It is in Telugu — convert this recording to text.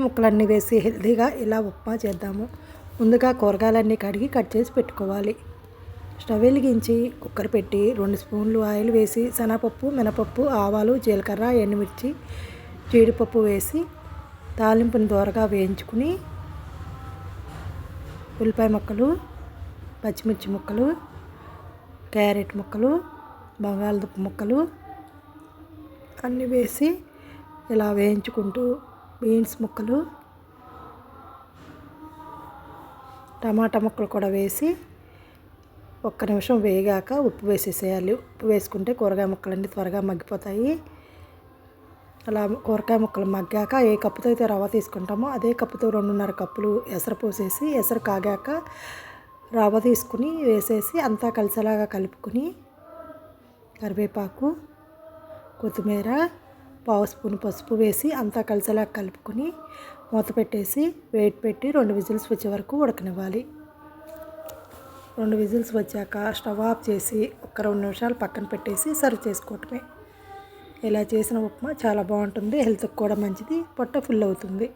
ముక్కలన్నీ వేసి హెల్తీగా ఇలా ఉప్మా చేద్దాము. ముందుగా కూరగాయలన్నీ కడిగి కట్ చేసి పెట్టుకోవాలి. స్టవ్ వెలిగించి కుక్కర్ పెట్టి రెండు స్పూన్లు ఆయిల్ వేసి శనగపప్పు మినపప్పు ఆవాలు జీలకర్ర ఎండుమిర్చి జీడిపప్పు వేసి తాలింపుని దూరగా వేయించుకుని ఉల్లిపాయ ముక్కలు పచ్చిమిర్చి ముక్కలు క్యారెట్ ముక్కలు బంగాళదుంప ముక్కలు అన్నీ వేసి ఇలా వేయించుకుంటూ బీన్స్ ముక్కలు టమాటా ముక్కలు కూడా వేసి ఒక్క నిమిషం వేగాక ఉప్పు వేసేసేయాలి. ఉప్పు వేసుకుంటే కూరగాయ ముక్కలన్నీ త్వరగా మగ్గిపోతాయి. అలా కూరగాయ ముక్కలు మగ్గాక ఏ కప్పుతో అయితే రవ్వ తీసుకుంటామో అదే కప్పుతో రెండున్నర కప్పులు ఎసరు పోసేసి ఎసరు కాగాక రవ్వ తీసుకుని వేసేసి అంతా కలిసేలాగా కలుపుకుని కరివేపాకు కొత్తిమీర పావు స్పూన్ పసుపు వేసి అంతా కలిసేలా కలుపుకొని మూత పెట్టేసి వెయిట్ పెట్టి రెండు విజిల్స్ వచ్చే వరకు ఉడకనివ్వాలి. రెండు విజిల్స్ వచ్చాక స్టవ్ ఆఫ్ చేసి ఒక రెండు నిమిషాలు పక్కన పెట్టేసి సర్వ్ చేసుకోవటమే. ఇలా చేసిన ఉప్మా చాలా బాగుంటుంది హెల్త్కి కూడా మంచిది పొట్ట ఫుల్ అవుతుంది.